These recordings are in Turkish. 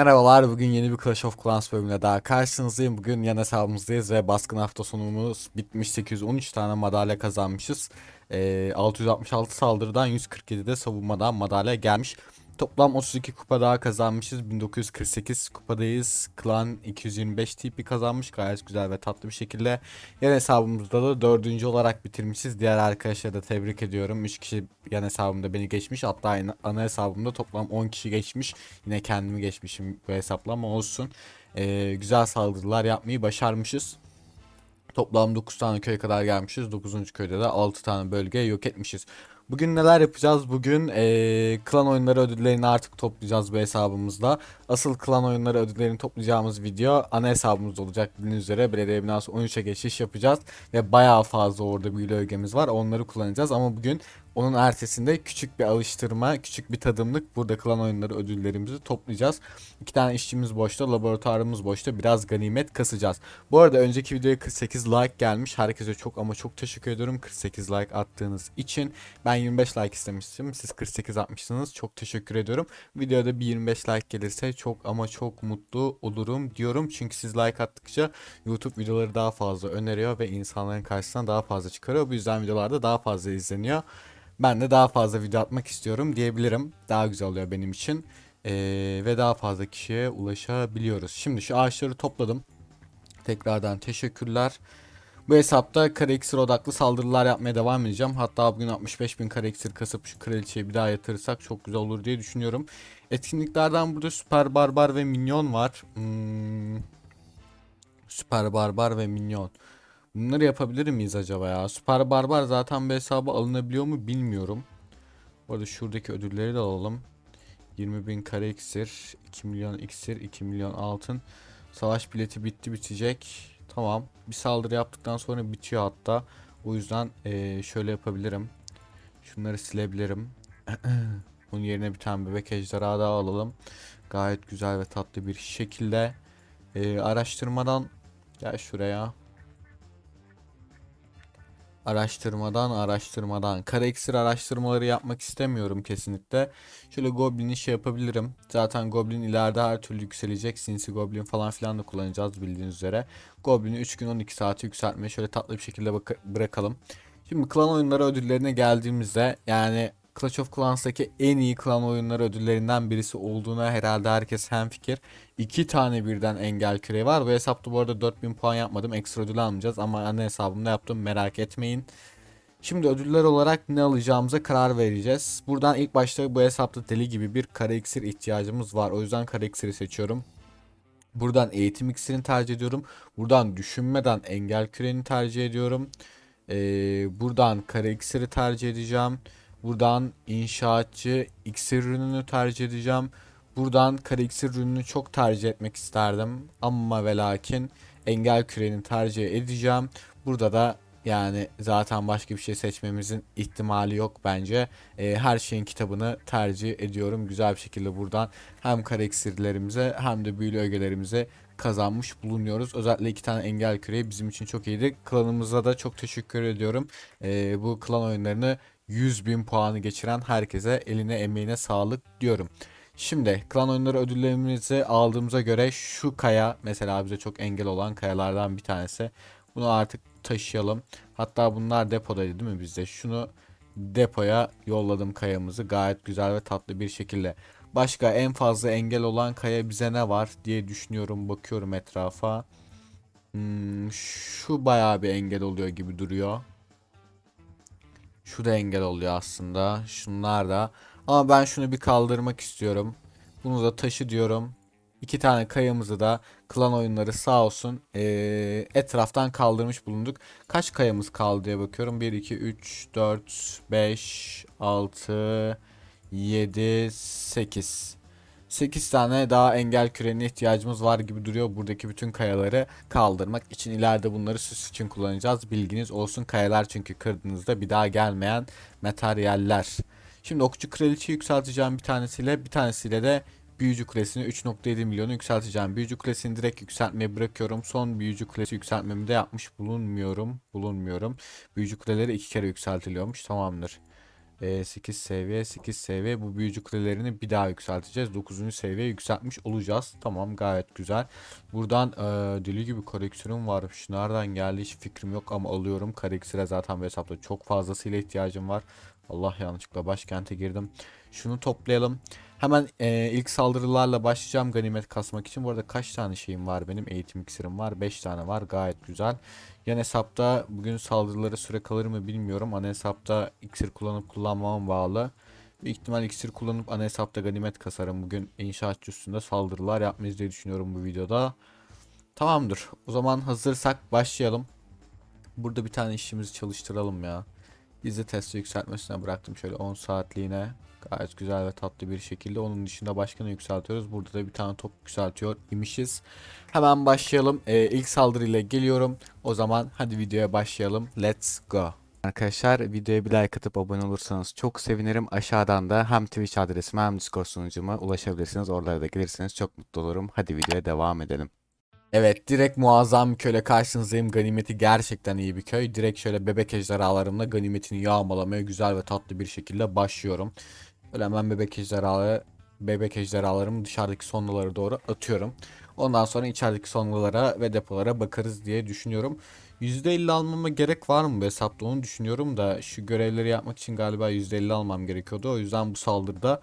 Merhabalar, bugün yeni bir Clash of Clans bölümüne daha karşınızdayım. Bugün yan hesabımızdayız ve baskın hafta sonumuz bitmiş. 813 tane madalya kazanmışız. Ee, 666 saldırıdan 147 de savunmadan madalya gelmiş. Toplam 32 kupa daha kazanmışız. 1948 kupadayız. Klan 225 TP kazanmış. Gayet güzel ve tatlı bir şekilde. Yan hesabımızda da dördüncü olarak bitirmişiz. Diğer arkadaşları da tebrik ediyorum. 3 kişi yan hesabımda beni geçmiş. Hatta ana- hesabımda toplam 10 kişi geçmiş. Yine kendimi geçmişim bu hesapla ama olsun. Ee, güzel saldırılar yapmayı başarmışız. Toplam 9 tane köye kadar gelmişiz. 9. köyde de 6 tane bölge yok etmişiz. Bugün neler yapacağız? Bugün eee, klan oyunları ödüllerini artık toplayacağız bu hesabımızda. Asıl klan oyunları ödüllerini toplayacağımız video ana hesabımızda olacak bildiğiniz üzere. Belediye binası 13'e geçiş yapacağız. Ve bayağı fazla orada büyülü ögemiz var. Onları kullanacağız ama bugün onun ertesinde küçük bir alıştırma, küçük bir tadımlık burada klan oyunları ödüllerimizi toplayacağız. İki tane işçimiz boşta, laboratuvarımız boşta. Biraz ganimet kasacağız. Bu arada önceki videoya 48 like gelmiş. Herkese çok ama çok teşekkür ediyorum 48 like attığınız için. Ben 25 like istemiştim. Siz 48 atmışsınız. Çok teşekkür ediyorum. Videoda bir 25 like gelirse çok ama çok mutlu olurum diyorum. Çünkü siz like attıkça YouTube videoları daha fazla öneriyor ve insanların karşısına daha fazla çıkarıyor. Bu yüzden videolarda daha fazla izleniyor. Ben de daha fazla video atmak istiyorum diyebilirim. Daha güzel oluyor benim için. Ee, ve daha fazla kişiye ulaşabiliyoruz. Şimdi şu ağaçları topladım. Tekrardan teşekkürler. Bu hesapta kare iksir odaklı saldırılar yapmaya devam edeceğim. Hatta bugün 65 bin kare iksir kasıp şu kraliçeyi bir daha yatırırsak çok güzel olur diye düşünüyorum. Etkinliklerden burada süper barbar ve minyon var. Hmm, süper barbar ve minyon. Bunları yapabilir miyiz acaba ya? Süper barbar zaten bu hesaba alınabiliyor mu bilmiyorum. Bu arada şuradaki ödülleri de alalım. 20 bin kare iksir, 2 milyon iksir, 2 milyon altın. Savaş bileti bitti bitecek. Tamam. Bir saldırı yaptıktan sonra bitiyor hatta. O yüzden eee, şöyle yapabilirim. Şunları silebilirim. Bunun yerine bir tane bebek ejderha daha alalım. Gayet güzel ve tatlı bir şekilde. Eee, araştırmadan gel şuraya. Araştırmadan araştırmadan. Kara iksir araştırmaları yapmak istemiyorum kesinlikle. Şöyle Goblin'i şey yapabilirim. Zaten Goblin ileride her türlü yükselecek. Sinsi Goblin falan filan da kullanacağız bildiğiniz üzere. Goblin'i 3 gün 12 saate yükseltmeye şöyle tatlı bir şekilde bırakalım. Şimdi klan oyunları ödüllerine geldiğimizde yani Clash of Clans'taki en iyi klan oyunları ödüllerinden birisi olduğuna herhalde herkes hemfikir. İki tane birden engel küreği var. Bu hesapta bu arada 4000 puan yapmadım. Ekstra ödül almayacağız ama ana hesabımda yaptım merak etmeyin. Şimdi ödüller olarak ne alacağımıza karar vereceğiz. Buradan ilk başta bu hesapta deli gibi bir kare iksir ihtiyacımız var. O yüzden kare iksiri seçiyorum. Buradan eğitim iksirini tercih ediyorum. Buradan düşünmeden engel küreğini tercih ediyorum. Ee, buradan kare iksiri tercih edeceğim. Buradan inşaatçı iksir ürününü tercih edeceğim. Buradan kare iksir ürününü çok tercih etmek isterdim. Ama ve lakin engel küreğini tercih edeceğim. Burada da yani zaten başka bir şey seçmemizin ihtimali yok bence. Ee, her şeyin kitabını tercih ediyorum. Güzel bir şekilde buradan hem kare iksirlerimize hem de büyülü ögelerimize kazanmış bulunuyoruz. Özellikle iki tane engel küreği bizim için çok iyiydi. Klanımıza da çok teşekkür ediyorum. Ee, bu klan oyunlarını 100 bin puanı geçiren herkese eline emeğine sağlık diyorum. Şimdi klan oyunları ödüllerimizi aldığımıza göre şu kaya mesela bize çok engel olan kayalardan bir tanesi. Bunu artık taşıyalım. Hatta bunlar depodaydı değil mi bizde? Şunu depoya yolladım kayamızı gayet güzel ve tatlı bir şekilde. Başka en fazla engel olan kaya bize ne var diye düşünüyorum bakıyorum etrafa. Hmm, şu bayağı bir engel oluyor gibi duruyor. Şu da engel oluyor aslında. Şunlar da. Ama ben şunu bir kaldırmak istiyorum. Bunu da taşı diyorum. İki tane kayamızı da klan oyunları sağ olsun eee, etraftan kaldırmış bulunduk. Kaç kayamız kaldı diye bakıyorum. 1, 2, 3, 4, 5, 6, 7, 8. 8 tane daha engel küreğine ihtiyacımız var gibi duruyor. Buradaki bütün kayaları kaldırmak için ileride bunları süs için kullanacağız. Bilginiz olsun kayalar çünkü kırdığınızda bir daha gelmeyen materyaller. Şimdi okçu kraliçeyi yükselteceğim bir tanesiyle. Bir tanesiyle de büyücü kulesini 3.7 milyonu yükselteceğim. Büyücü kulesini direkt yükseltmeye bırakıyorum. Son büyücü kulesi yükseltmemi de yapmış bulunmuyorum. Bulunmuyorum. Büyücü kuleleri iki kere yükseltiliyormuş. Tamamdır. E, 8 seviye 8 seviye bu büyücü kulelerini bir daha yükselteceğiz. 9. seviye yükseltmiş olacağız. Tamam gayet güzel. Buradan e, deli gibi koleksiyonum varmış. Nereden geldi hiç fikrim yok ama alıyorum. Kareksire zaten bu hesapta çok fazlasıyla ihtiyacım var. Allah yanlışlıkla başkente girdim. Şunu toplayalım. Hemen e, ilk saldırılarla başlayacağım ganimet kasmak için. Bu arada kaç tane şeyim var benim? Eğitim iksirim var. 5 tane var. Gayet güzel. Yan hesapta bugün saldırıları süre kalır mı bilmiyorum. Ana hesapta iksir kullanıp kullanmama bağlı. Büyük ihtimal iksir kullanıp ana hesapta ganimet kasarım. Bugün inşaatçı üstünde saldırılar yapmayız diye düşünüyorum bu videoda. Tamamdır. O zaman hazırsak başlayalım. Burada bir tane işimizi çalıştıralım ya. Gizli testi yükseltmesine bıraktım şöyle 10 saatliğine. Gayet güzel ve tatlı bir şekilde. Onun dışında başka ne yükseltiyoruz? Burada da bir tane top yükseltiyor imişiz. Hemen başlayalım. Ee, ilk saldırıyla geliyorum. O zaman hadi videoya başlayalım. Let's go. Arkadaşlar videoya bir like atıp abone olursanız çok sevinirim. Aşağıdan da hem Twitch adresime hem Discord sunucuma ulaşabilirsiniz. Oralara da gelirseniz çok mutlu olurum. Hadi videoya devam edelim. Evet direkt muazzam bir köyle karşınızdayım. Ganimeti gerçekten iyi bir köy. Direkt şöyle bebek ejderhalarımla ganimetini yağmalamaya güzel ve tatlı bir şekilde başlıyorum. Böyle hemen bebek ejderhaları bebek ejderhalarımı dışarıdaki sonralara doğru atıyorum. Ondan sonra içerideki sonralara ve depolara bakarız diye düşünüyorum. %50 almama gerek var mı bu hesapta onu düşünüyorum da şu görevleri yapmak için galiba %50 almam gerekiyordu. O yüzden bu saldırıda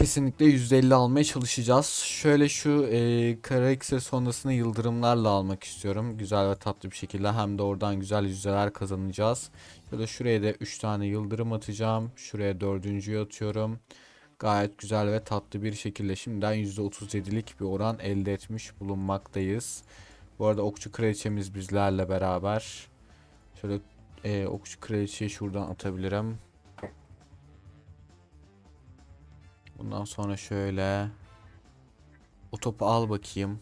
kesinlikle %50 almaya çalışacağız. Şöyle şu e, kara iksir sonrasını yıldırımlarla almak istiyorum. Güzel ve tatlı bir şekilde hem de oradan güzel yüzdeler kazanacağız. Şöyle şuraya da 3 tane yıldırım atacağım. Şuraya 4.'yü atıyorum. Gayet güzel ve tatlı bir şekilde şimdiden %37'lik bir oran elde etmiş bulunmaktayız. Bu arada okçu kraliçemiz bizlerle beraber. Şöyle e, okçu kraliçeyi şuradan atabilirim. Bundan sonra şöyle o topu al bakayım.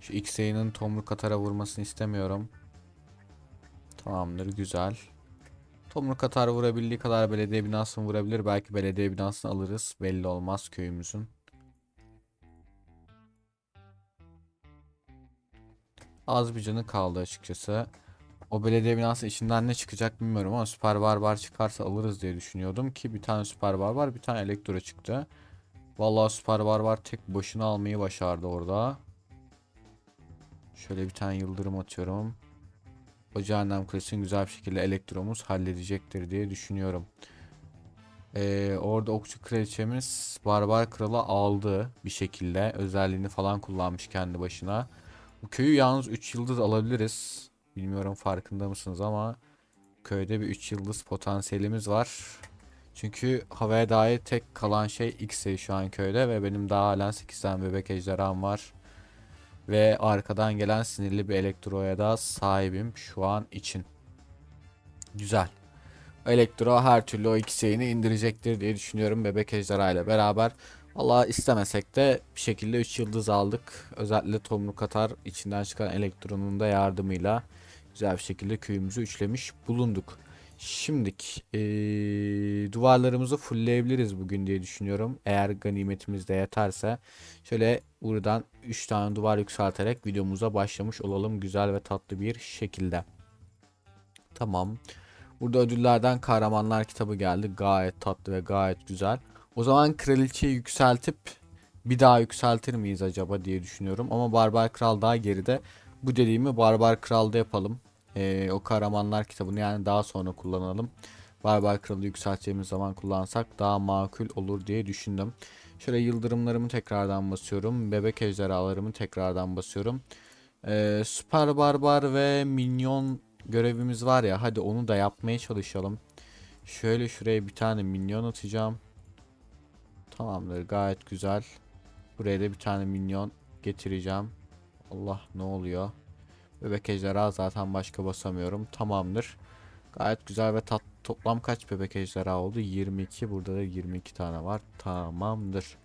Şu X'inin tomruk atara vurmasını istemiyorum. Tamamdır güzel. Tomruk atar vurabildiği kadar belediye binasını vurabilir. Belki belediye binasını alırız. Belli olmaz köyümüzün. Az bir canı kaldı açıkçası. O belediye binası içinden ne çıkacak bilmiyorum ama süper barbar çıkarsa alırız diye düşünüyordum ki bir tane süper barbar bir tane elektro çıktı. Vallahi süper barbar tek başına almayı başardı orada. Şöyle bir tane yıldırım atıyorum. O cehennem kulesini güzel bir şekilde elektromuz halledecektir diye düşünüyorum. Ee, orada okçu kraliçemiz barbar kralı aldı bir şekilde. Özelliğini falan kullanmış kendi başına. Bu köyü yalnız 3 yıldız alabiliriz. Bilmiyorum farkında mısınız ama köyde bir 3 yıldız potansiyelimiz var. Çünkü havaya dair tek kalan şey X'e şu an köyde ve benim daha halen 8 tane bebek ejderham var. Ve arkadan gelen sinirli bir elektroya da sahibim şu an için. Güzel. Elektro her türlü o X'ini indirecektir diye düşünüyorum bebek ejderha ile beraber. Allah istemesek de bir şekilde 3 yıldız aldık. Özellikle tomruk atar içinden çıkan elektronun da yardımıyla güzel bir şekilde köyümüzü üçlemiş bulunduk. Şimdik ee, duvarlarımızı fullleyebiliriz bugün diye düşünüyorum. Eğer ganimetimiz de yeterse. Şöyle buradan 3 tane duvar yükselterek videomuza başlamış olalım güzel ve tatlı bir şekilde. Tamam. Burada ödüllerden kahramanlar kitabı geldi. Gayet tatlı ve gayet güzel. O zaman kraliçeyi yükseltip bir daha yükseltir miyiz acaba diye düşünüyorum. Ama Barbar Kral daha geride. Bu dediğimi Barbar Kral'da yapalım. Ee, o kahramanlar kitabını yani daha sonra kullanalım. Barbar Kral'ı yükselteceğimiz zaman kullansak daha makul olur diye düşündüm. Şöyle yıldırımlarımı tekrardan basıyorum. Bebek ejderhalarımı tekrardan basıyorum. Ee, Süper Barbar ve Minyon görevimiz var ya. Hadi onu da yapmaya çalışalım. Şöyle şuraya bir tane minyon atacağım. Tamamdır gayet güzel. Buraya da bir tane minyon getireceğim. Allah ne oluyor? Bebek ejderha zaten başka basamıyorum. Tamamdır. Gayet güzel ve tat toplam kaç bebek ejderha oldu? 22. Burada da 22 tane var. Tamamdır.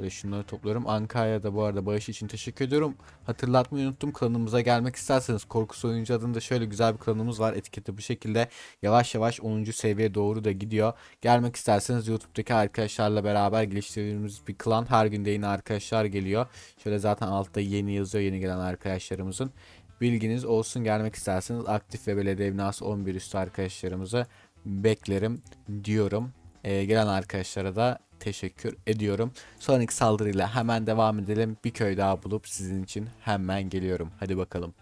Şöyle şunları topluyorum. Ankara'ya da bu arada bağış için teşekkür ediyorum. Hatırlatmayı unuttum. Klanımıza gelmek isterseniz Korkusu Oyuncu adında şöyle güzel bir klanımız var. Etiketi bu şekilde yavaş yavaş 10. seviyeye doğru da gidiyor. Gelmek isterseniz YouTube'daki arkadaşlarla beraber geliştirdiğimiz bir klan. Her gün yeni arkadaşlar geliyor. Şöyle zaten altta yeni yazıyor yeni gelen arkadaşlarımızın. Bilginiz olsun gelmek isterseniz aktif ve belediye binası 11 üstü arkadaşlarımızı beklerim diyorum. Ee, gelen arkadaşlara da teşekkür ediyorum. Sonraki saldırıyla hemen devam edelim. Bir köy daha bulup sizin için hemen geliyorum. Hadi bakalım.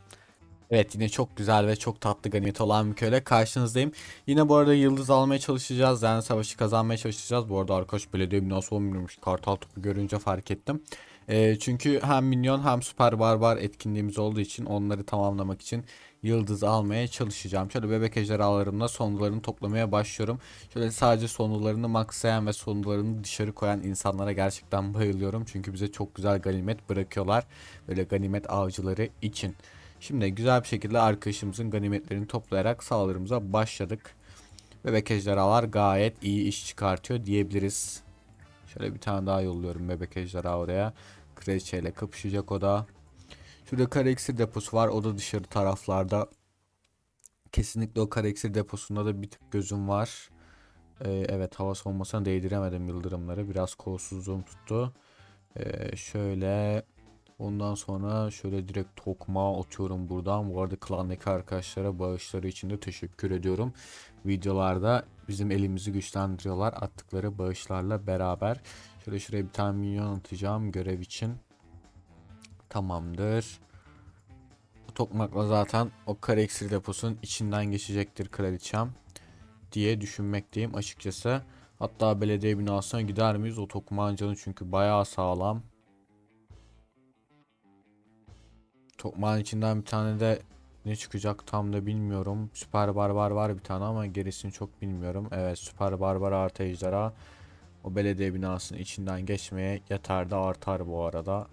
Evet yine çok güzel ve çok tatlı ganimet olan bir köyle karşınızdayım. Yine bu arada yıldız almaya çalışacağız. Yani savaşı kazanmaya çalışacağız. Bu arada arkadaş belediye binası olmuyormuş. Kartal topu görünce fark ettim. Ee, çünkü hem minyon hem süper barbar etkinliğimiz olduğu için onları tamamlamak için yıldız almaya çalışacağım. Şöyle bebek ejderhalarımla sonlarını toplamaya başlıyorum. Şöyle sadece sonlarını maxlayan ve sonlarını dışarı koyan insanlara gerçekten bayılıyorum. Çünkü bize çok güzel ganimet bırakıyorlar. Böyle ganimet avcıları için. Şimdi güzel bir şekilde arkadaşımızın ganimetlerini toplayarak saldırımıza başladık. Bebek ejderhalar gayet iyi iş çıkartıyor diyebiliriz. Şöyle bir tane daha yolluyorum bebek ejderha oraya. Kraliçe ile kapışacak o da. Şurada kara deposu var. O da dışarı taraflarda. Kesinlikle o kara deposunda da bir tık gözüm var. Ee, evet hava savunmasına değdiremedim yıldırımları. Biraz kolsuzluğum tuttu. Ee, şöyle ondan sonra şöyle direkt tokma atıyorum buradan. Bu arada klandaki arkadaşlara bağışları için de teşekkür ediyorum. Videolarda bizim elimizi güçlendiriyorlar attıkları bağışlarla beraber. Şöyle şuraya bir tane minyon atacağım görev için. Tamamdır. Bu tokmakla zaten o kare iksir deposunun içinden geçecektir kraliçem diye düşünmekteyim açıkçası. Hatta belediye binasına gider miyiz? O tokmağın canı çünkü bayağı sağlam. Tokmağın içinden bir tane de ne çıkacak tam da bilmiyorum. Süper barbar var bir tane ama gerisini çok bilmiyorum. Evet süper barbar artı ejderha. O belediye binasının içinden geçmeye yeter de artar bu arada.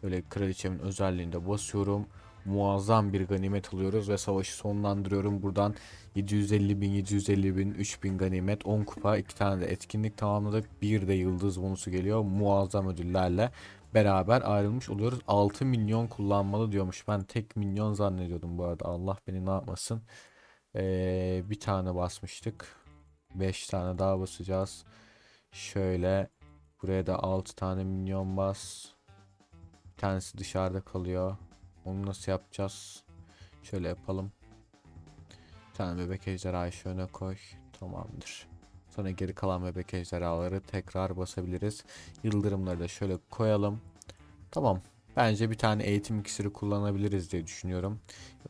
Şöyle kraliçemin özelliğinde basıyorum. Muazzam bir ganimet alıyoruz ve savaşı sonlandırıyorum. Buradan 750 bin, 750 bin, 3000 ganimet, 10 kupa, 2 tane de etkinlik tamamladık. Bir de yıldız bonusu geliyor. Muazzam ödüllerle beraber ayrılmış oluyoruz. 6 milyon kullanmalı diyormuş. Ben tek milyon zannediyordum bu arada. Allah beni ne yapmasın. Ee, bir tane basmıştık. 5 tane daha basacağız. Şöyle buraya da 6 tane milyon bas. Bir tanesi dışarıda kalıyor. Onu nasıl yapacağız? Şöyle yapalım. Bir tane bebek ejderhayı şöyle koy. Tamamdır. Sonra geri kalan bebek ejderhaları tekrar basabiliriz. Yıldırımları da şöyle koyalım. Tamam. Bence bir tane eğitim iksiri kullanabiliriz diye düşünüyorum.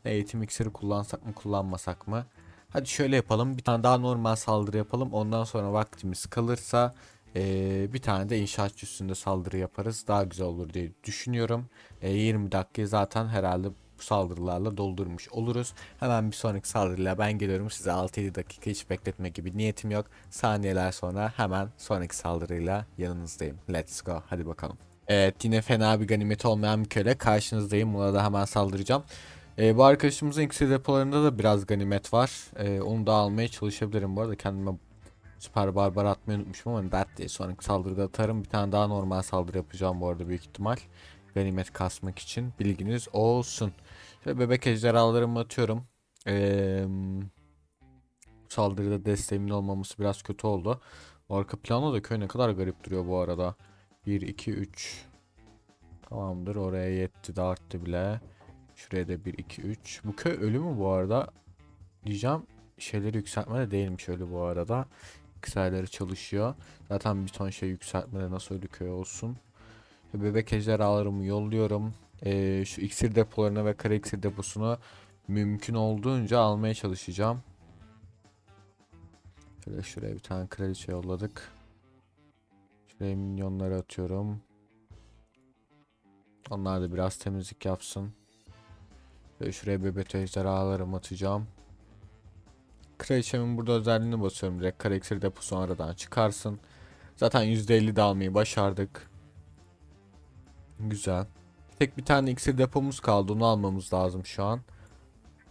Eğitim iksiri kullansak mı kullanmasak mı? Hadi şöyle yapalım. Bir tane daha normal saldırı yapalım. Ondan sonra vaktimiz kalırsa ee, bir tane de inşaat üstünde saldırı yaparız. Daha güzel olur diye düşünüyorum. Ee, 20 dakikayı zaten herhalde bu saldırılarla doldurmuş oluruz. Hemen bir sonraki saldırıyla ben geliyorum. Size 6-7 dakika hiç bekletme gibi niyetim yok. Saniyeler sonra hemen sonraki saldırıyla yanınızdayım. Let's go. Hadi bakalım. Evet yine fena bir ganimeti olmayan bir köle karşınızdayım. Buna da hemen saldıracağım. Ee, bu arkadaşımızın iksir depolarında da biraz ganimet var. Ee, onu da almaya çalışabilirim. Bu arada kendime süper barbar atmayı unutmuşum ama dert değil. Sonraki saldırıda atarım. Bir tane daha normal saldırı yapacağım bu arada büyük ihtimal. Ganimet kasmak için bilginiz olsun. Şöyle bebek ejderhalarımı atıyorum. Ee, saldırıda desteğimin olmaması biraz kötü oldu. Arka planda da köy ne kadar garip duruyor bu arada. 1, 2, 3. Tamamdır oraya yetti de arttı bile. Şuraya da 1, 2, 3. Bu köy ölü mü bu arada? Diyeceğim şeyleri yükseltme de değilmiş öyle bu arada. Mikserleri çalışıyor. Zaten bir ton şey yükseltmede nasıl ölü köy olsun. Bebek ejderhalarımı yolluyorum. Ee, şu iksir depolarına ve kara iksir deposunu mümkün olduğunca almaya çalışacağım. Şöyle şuraya bir tane kraliçe yolladık. Şuraya minyonları atıyorum. Onlar da biraz temizlik yapsın. Şöyle şuraya bebek ejderhalarımı atacağım. Kraliçemin burada özelliğini basıyorum direkt. Kara iksir deposu aradan çıkarsın. Zaten %50 de almayı başardık. Güzel. Tek bir tane iksir depomuz kaldı. Onu almamız lazım şu an.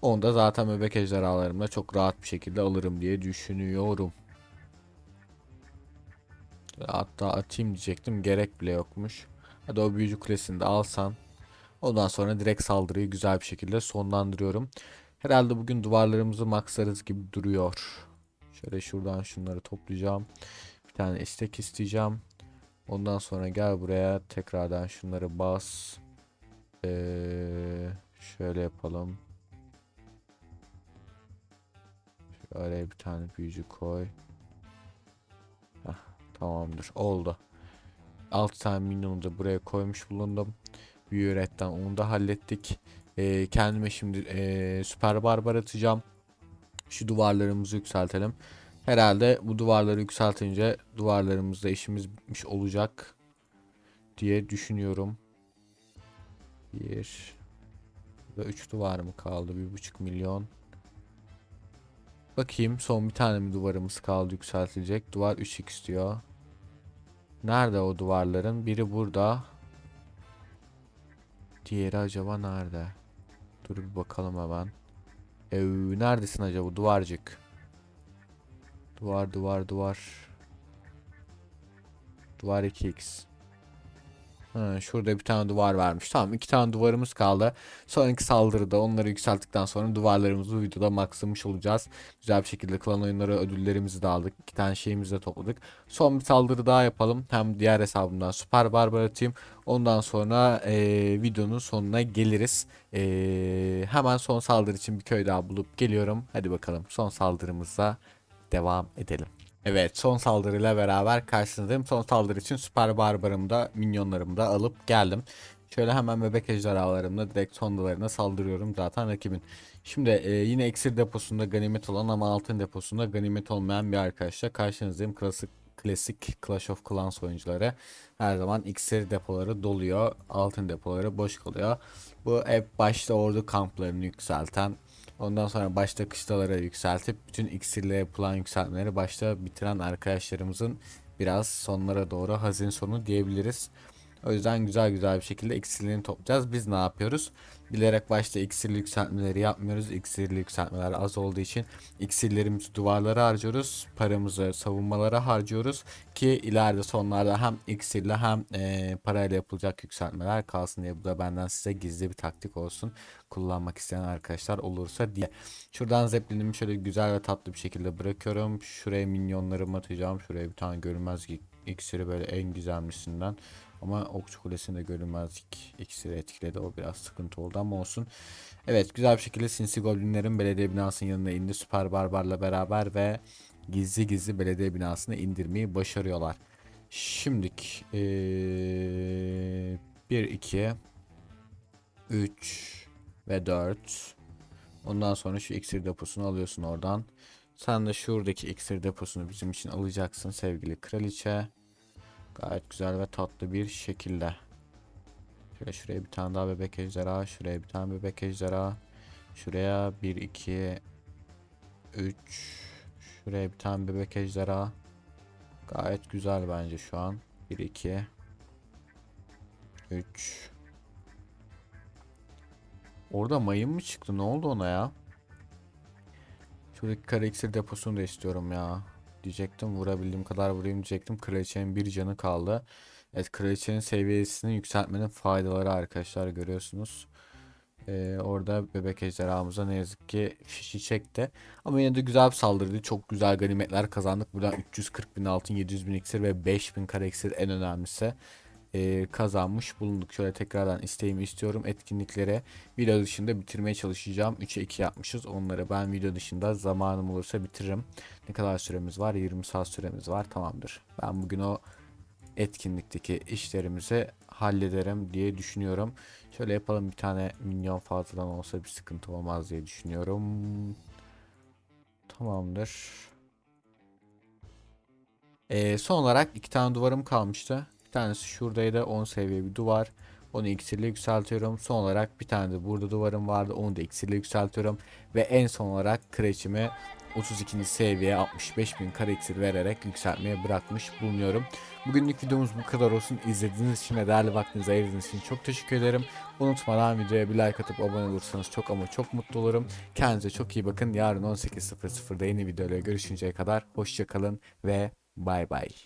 Onu da zaten bebek ejderhalarımla çok rahat bir şekilde alırım diye düşünüyorum. Hatta atayım diyecektim. Gerek bile yokmuş. Hadi o büyücü kulesini de alsan. Ondan sonra direkt saldırıyı güzel bir şekilde sonlandırıyorum. Herhalde bugün duvarlarımızı maxlarız gibi duruyor. Şöyle şuradan şunları toplayacağım. Bir tane istek isteyeceğim. Ondan sonra gel buraya tekrardan şunları bas. Ee, Şöyle yapalım. Şöyle bir tane büyücü koy. Heh, tamamdır. Oldu. 6 tane minyonu da buraya koymuş bulundum. Büyü üretten onu da hallettik. Ee, kendime şimdi ee, süper barbar atacağım. Şu duvarlarımızı yükseltelim. Herhalde bu duvarları yükseltince duvarlarımızda işimiz bitmiş olacak diye düşünüyorum. Bir ve 3 duvar mı kaldı? Bir buçuk milyon. Bakayım son bir tane mi duvarımız kaldı yükseltilecek. Duvar 3x diyor. Nerede o duvarların? Biri burada. Diğeri acaba nerede? Dur bir bakalım hemen. Ev, neredesin acaba duvarcık? Duvar duvar duvar. Duvar 2x. Şurada bir tane duvar vermiş. Tamam iki tane duvarımız kaldı. Sonraki saldırıda onları yükselttikten sonra duvarlarımızı bu videoda maksamış olacağız. Güzel bir şekilde klan oyunları ödüllerimizi de aldık. İki tane şeyimizi de topladık. Son bir saldırı daha yapalım. Hem diğer hesabımdan süper barbar atayım. Ondan sonra eee, videonun sonuna geliriz. Eee, hemen son saldırı için bir köy daha bulup geliyorum. Hadi bakalım son saldırımıza devam edelim. Evet son saldırıyla beraber karşınızdayım. Son saldırı için süper barbarımı da minyonlarımı da alıp geldim. Şöyle hemen bebek ejderhalarımla direkt sondalarına saldırıyorum zaten rakibin. Şimdi e, yine iksir deposunda ganimet olan ama altın deposunda ganimet olmayan bir arkadaşla karşınızdayım. Klasik klasik Clash of Clans oyuncuları her zaman iksir depoları doluyor. Altın depoları boş kalıyor. Bu hep başta ordu kamplarını yükselten Ondan sonra başta kışlaları yükseltip bütün iksirle yapılan yükseltmeleri başta bitiren arkadaşlarımızın biraz sonlara doğru hazin sonu diyebiliriz. O yüzden güzel güzel bir şekilde iksirlerini toplayacağız. Biz ne yapıyoruz? Bilerek başta iksirli yükseltmeleri yapmıyoruz. İksirli yükseltmeler az olduğu için iksirlerimizi duvarlara harcıyoruz. Paramızı savunmalara harcıyoruz. Ki ileride sonlarda hem iksirle hem e, parayla yapılacak yükseltmeler kalsın diye. Bu da benden size gizli bir taktik olsun. Kullanmak isteyen arkadaşlar olursa diye. Şuradan zeplinimi şöyle güzel ve tatlı bir şekilde bırakıyorum. Şuraya minyonlarımı atacağım. Şuraya bir tane görünmez iksiri böyle en güzelmişinden. Ama okçu kulesinde görünmezlik iksiri etkiledi. O biraz sıkıntı oldu ama olsun. Evet güzel bir şekilde sinsi goblinlerin belediye binasının yanına indi. Süper barbarla beraber ve gizli gizli belediye binasını indirmeyi başarıyorlar. Şimdik 1, 2, 3 ve 4. Ondan sonra şu iksir deposunu alıyorsun oradan. Sen de şuradaki iksir deposunu bizim için alacaksın sevgili kraliçe. Gayet güzel ve tatlı bir şekilde. Şöyle şuraya bir tane daha bebek ejderha. Şuraya bir tane bebek ejderha. Şuraya 1, 2, 3. Şuraya bir tane bebek ejderha. Gayet güzel bence şu an. 1, 2, 3. Orada mayın mı çıktı? Ne oldu ona ya? Şuradaki kara iksir deposunu da istiyorum ya diyecektim. Vurabildiğim kadar vurayım diyecektim. Kraliçenin bir canı kaldı. Evet kraliçenin seviyesini yükseltmenin faydaları arkadaşlar görüyorsunuz. Ee, orada bebek ejderhamıza ne yazık ki fişi çekti. Ama yine de güzel bir saldırıydı. Çok güzel ganimetler kazandık. Buradan 340 bin altın, 700 bin iksir ve 5000 kara iksir en önemlisi e, kazanmış bulunduk. Şöyle tekrardan isteğimi istiyorum. Etkinliklere video dışında bitirmeye çalışacağım. 3'e 2 yapmışız. Onları ben video dışında zamanım olursa bitiririm. Ne kadar süremiz var? 20 saat süremiz var. Tamamdır. Ben bugün o etkinlikteki işlerimizi hallederim diye düşünüyorum. Şöyle yapalım bir tane minyon fazladan olsa bir sıkıntı olmaz diye düşünüyorum. Tamamdır. Ee, son olarak iki tane duvarım kalmıştı tanesi şuradaydı 10 seviye bir duvar. Onu iksirle yükseltiyorum. Son olarak bir tane de burada duvarım vardı. Onu da iksirle yükseltiyorum. Ve en son olarak kreçimi 32. seviye 65.000 kare iksir vererek yükseltmeye bırakmış bulunuyorum. Bugünlük videomuz bu kadar olsun. İzlediğiniz için ve değerli vaktinizi ayırdığınız için çok teşekkür ederim. Unutmadan videoya bir like atıp abone olursanız çok ama çok mutlu olurum. Kendinize çok iyi bakın. Yarın 18.00'da yeni videoyla görüşünceye kadar hoşçakalın ve bay bay.